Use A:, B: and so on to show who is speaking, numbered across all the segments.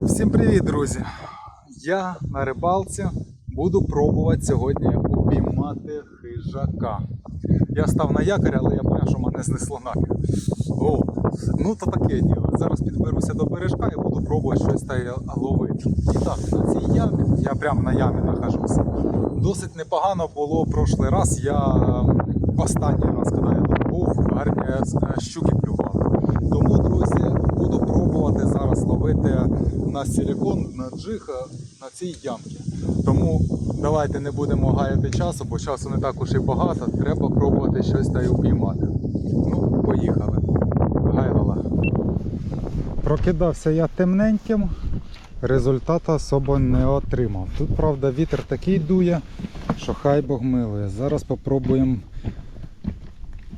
A: Всім привіт, друзі! Я на рибалці буду пробувати сьогодні упіймати хижака. Я став на якорь, але я зрозумів, що мене знесло нафіг. О, ну то таке діло. Зараз підберуся до бережка і буду пробувати щось та ловити. І так, на цій ямі, я прямо на ямі нахожуся. Досить непогано було прошлий раз. Я останній раз, коли я тут був, гарні е, щуки клювали. Тому, друзі, буду пробувати зараз ловити на силікон, на джиг на цій ямці. Тому давайте не будемо гаяти часу, бо часу не так уж і багато. Треба пробувати щось та й упіймати. Ну, поїхали. Гайлала. Прокидався я темненьким, результату особо не отримав. Тут, правда, вітер такий дує, що хай Бог милує. Зараз попробуємо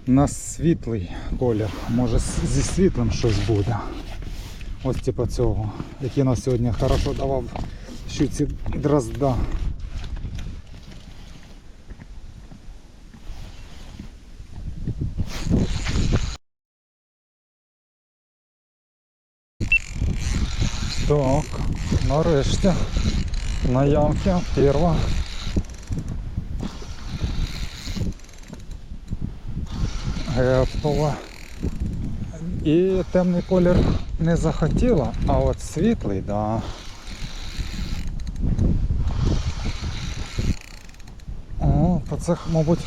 A: на світлий колір. Може зі світлим щось буде. Ось типу цього, який нас сьогодні хорошо давав щуці дрозда. Так, нарешті на ямке перва. Гепнула. І темний колір не захотіла, а от світлий, да. О, то це, мабуть,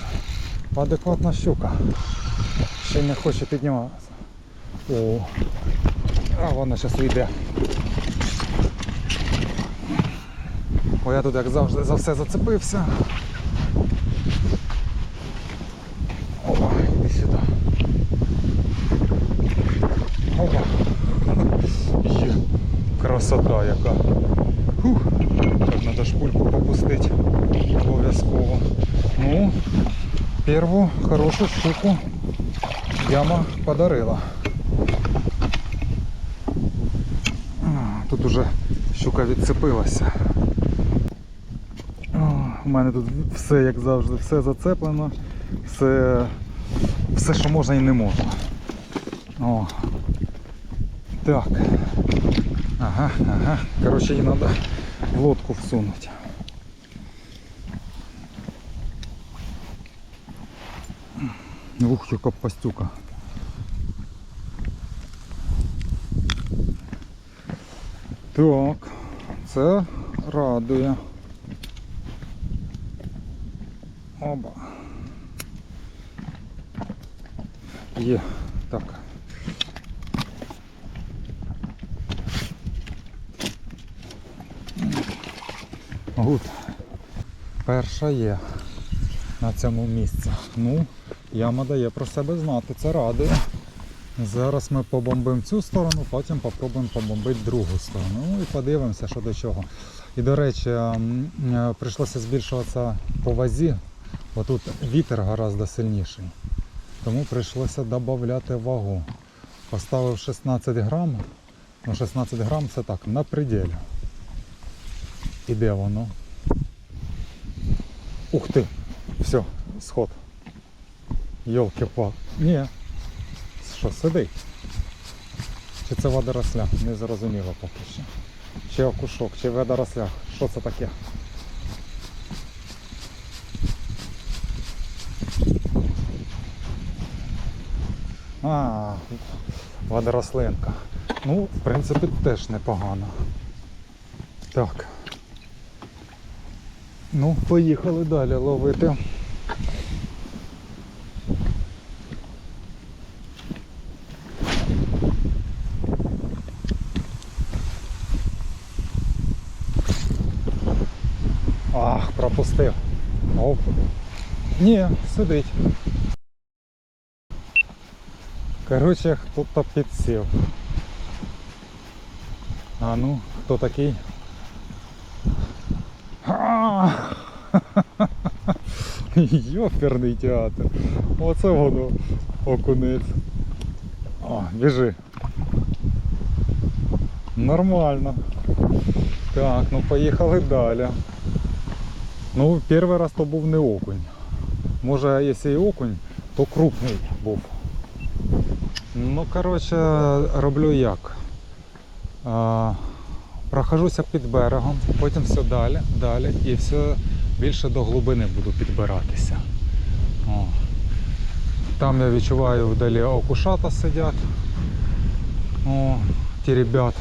A: адекватна щука. Ще не хоче підніматися. О, а вона зараз вийде. Бо я тут, як завжди, за все зацепився. Опа, іди сюди. Опа. Є. Красота яка. Фух. Так, треба шпульку попустити. Обов'язково. Ну, перву хорошу штуку яма подарила. Тут уже щука відцепилася. У мене тут все, як завжди, все зацеплено, все, все що можна і не можна. О. Так. Ага, ага. Короче, її треба в лодку всунути. Ух, яка пастюка. Так, це радує. Оба. Є. Так. Гуд. Перша є на цьому місці. Ну, яма дає про себе знати, це радує. Зараз ми побомбимо цю сторону, потім попробуємо побомбити другу сторону. Ну і подивимося, що до чого. І до речі, м, е, прийшлося збільшуватися по вазі, бо тут вітер гораздо сильніший. Тому прийшлося додати вагу. Поставив 16 грам. Ну 16 грам це так, на пределі. І де воно? Ух ти! Все, сход. йолки пал Ні. Що, сидить? Чи це водоросля? Не зрозуміло поки що. Чи окушок, чи водоросля. Що це таке? А, водорослинка. Ну, в принципі, теж непогано. Так. Ну, поїхали далі ловити. Ах, пропустив. Оп. Ні, сидить. Коротше, хто-то підсів. А ну, хто такий? А! Йоперний театр. Оце воно окунець. О, біжи. Нормально. Так, ну поїхали далі. Ну, перший раз то був не окунь. Може, якщо і окунь, то крупний був. Ну, коротше, роблю як. Прохожуся під берегом, потім все далі, далі і все більше до глибини буду підбиратися. О. Там я відчуваю вдалі окушата сидять. О, ті ребят.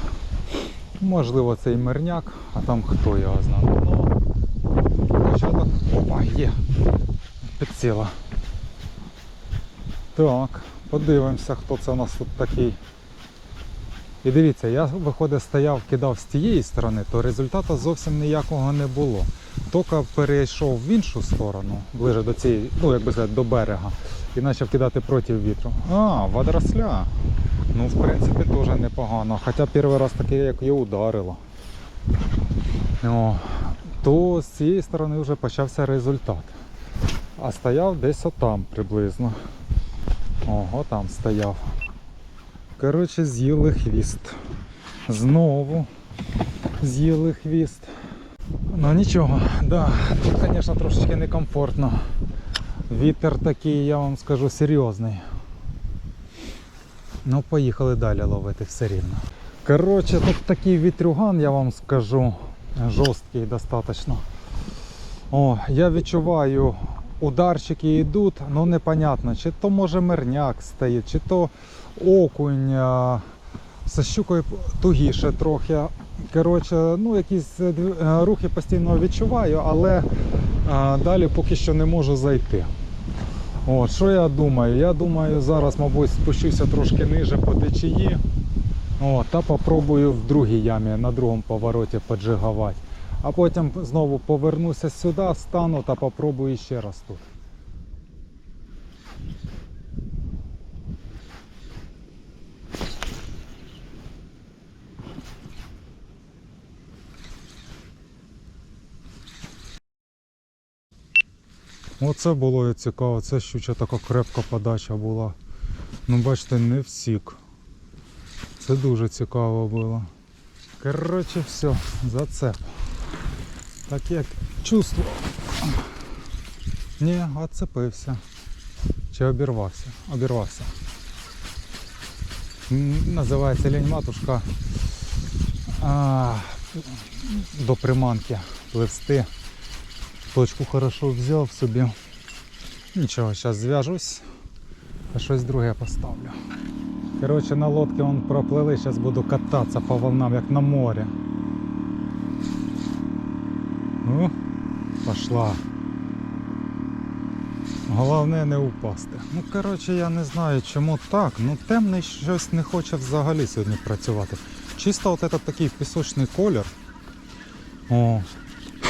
A: Можливо, це і мирняк, а там хто його знає. Ну. Опа, є. Підсіла. Так, подивимося, хто це у нас тут такий. І дивіться, я виходить стояв, кидав з тієї сторони, то результату зовсім ніякого не було. Тільки перейшов в іншу сторону, ближе до цієї, ну як би сказати, до берега, і почав кидати проти вітру. А, водоросля. Ну, в принципі, теж непогано. Хоча перший раз таке, як її ударило. О, то з цієї сторони вже почався результат. А стояв десь отам приблизно. Ого, там стояв. Коротше, з'їли хвіст. Знову з'їли хвіст. Ну нічого, да, тут, звісно, трошечки некомфортно. Вітер такий, я вам скажу, серйозний. Ну, поїхали далі ловити все рівно. Коротше, тут такий вітрюган, я вам скажу, жорсткий достатньо. О, я відчуваю, ударчики йдуть, ну непонятно, чи то може мирняк стоїть, чи то окунь. Зі щукою тугіше трохи. Коротше, ну якісь е, е, рухи постійно відчуваю, але а, далі поки що не можу зайти. От, що я думаю? Я думаю, зараз, мабуть, спущуся трошки ниже по течії. О, та попробую в другій ямі на другому повороті поджигувати. А потім знову повернуся сюди, встану та попробую ще раз тут. Оце було і цікаво, це щуча така крепка подача була. Ну бачите, не всік. Це дуже цікаво було. Коротше, все, зацеп. Так як чувство. Ні, отцепився. Чи обірвався? Обірвався. Називається лінь матушка. А, до приманки пливсти. Точку хорошо взяв собі. Нічого, зараз зв'яжусь. А щось друге поставлю. Коротше, на лодці вон проплили, зараз буду кататися по волнам, як на морі. Ну, пошла. Головне не упасти. Ну, коротше, я не знаю чому так. Ну темний щось не хоче взагалі сьогодні працювати. Чисто от этот такий пісочний колір. О,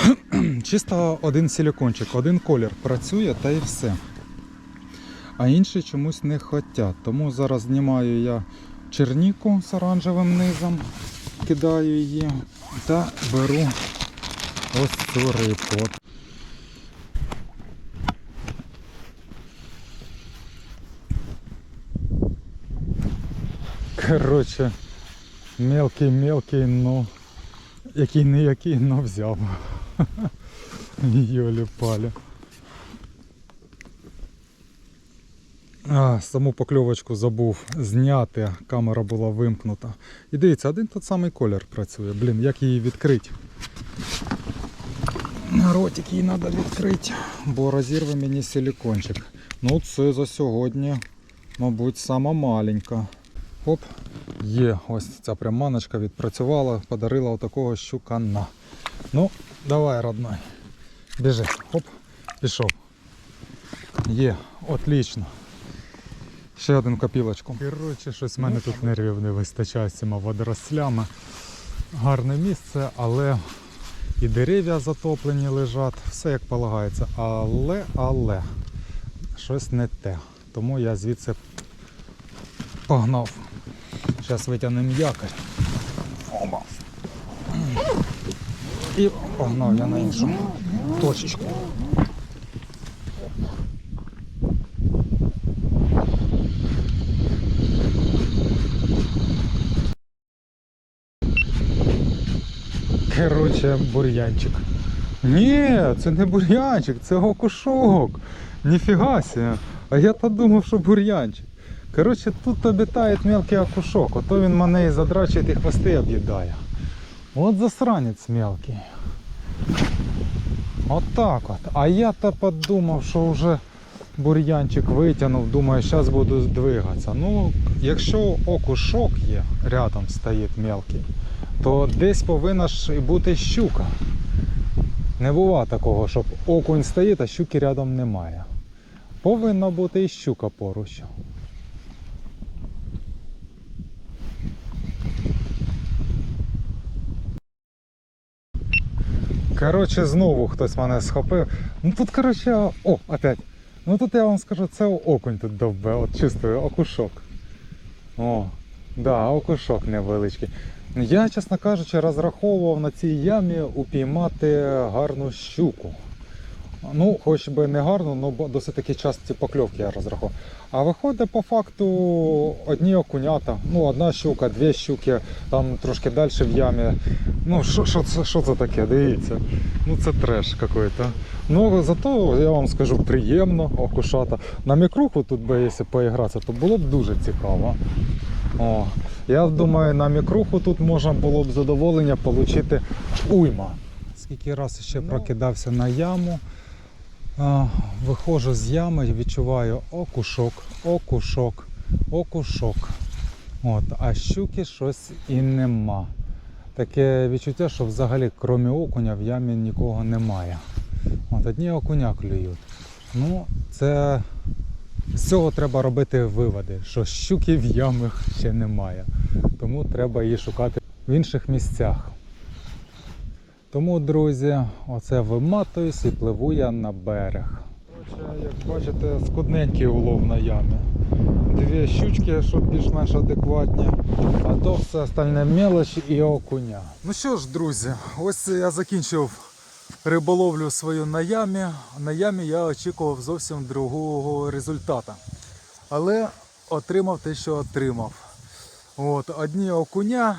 A: чисто один силикончик, один колір працює та і все. А інші чомусь не хотять. Тому зараз знімаю я черніку з оранжевим низом, кидаю її та беру ось цю рибку. Коротше, мелкий-мелкий, ну який не який, но взяв. Йолі палі. А, саму покльовочку забув зняти, камера була вимкнута. І дивіться, один тот самий колір працює. Блін, як її відкрити? Ротик її треба відкрити, бо розірве мені силикончик. Ну це за сьогодні, мабуть, сама маленька. Оп, є, ось ця приманочка відпрацювала, подарила отакого щукана. Ну, давай, родной. Біжи. Оп, пішов. Є, отлично. Ще один копілочку. Коротше, щось в мене тут нервів не вистачає з цими водорослями. Гарне місце, але і дерев'я затоплені лежать, все як полагається. Але, але, щось не те. Тому я звідси погнав. Зараз витягнемо якорь. І погнав я на іншу точечку. Короче, бур'янчик. Ні, це не бур'янчик, це окушок. Ніфіга себе. А я то думав, що бур'янчик. Коротше, тут обітає мелкий окушок, ото він мене і задрачує і хвости об'їдає. От засранець мелкий. От так от. А я-то подумав, що вже бур'янчик витягнув, думаю, зараз буду двигатися. Ну, якщо окушок є, рядом стоїть мелкий, то десь повинна ж і бути щука. Не бува такого, щоб окунь стоїть, а щуки рядом немає. Повинна бути і щука поруч. Коротше, знову хтось мене схопив. Ну тут, коротше, о, опять. Ну тут я вам скажу, це окунь тут довбе, от чисто окушок. О, да, окушок невеличкий. Я, чесно кажучи, розраховував на цій ямі упіймати гарну щуку. Ну, хоч би не гарно, але досить таки часті покльовки я розраховував. А виходить по факту одні окунята, ну одна щука, дві щуки, там трошки далі в ямі. Ну, що, що, це, що це таке? Дивіться. Ну це треш якийсь. Ну зато я вам скажу приємно, окушата. На мікруху тут би, якщо поігратися, то було б дуже цікаво. О, я думаю, на мікруху тут можна було б задоволення отримати уйма. Скільки раз ще
B: Ну.
A: прокидався на яму. Виходжу з ями, відчуваю окушок, окушок, окушок. От, а щуки щось і нема. Таке відчуття, що взагалі, крім окуня, в ямі нікого немає. От одні окуня клюють. Ну, це з цього треба робити виводи, що щуки в ямах ще немає. Тому треба її шукати в інших місцях. Тому, друзі, оце виматуюсь і пливу я на берег. Як бачите, скудненький улов на ямі. Дві щучки, щоб більш-менш адекватні, а то все остальне мелоч і окуня. Ну що ж, друзі, ось я закінчив риболовлю свою на ямі. На ямі я очікував зовсім другого результата. Але отримав те, що отримав. От, одні окуня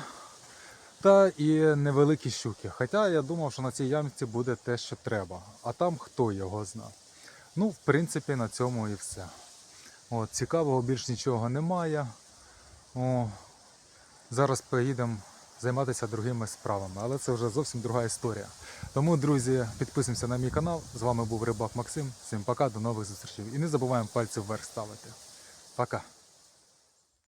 A: та і невеликі щуки. Хоча я думав, що на цій ямці буде те, що треба. А там хто його знав. Ну, в принципі, на цьому і все. От, цікавого більш нічого немає. О, зараз поїдемо займатися другими справами, але це вже зовсім друга історія. Тому, друзі, підписуємося на мій канал. З вами був Рибак Максим. Всім пока, до нових зустрічей. І не забуваємо пальці вверх ставити. Пока.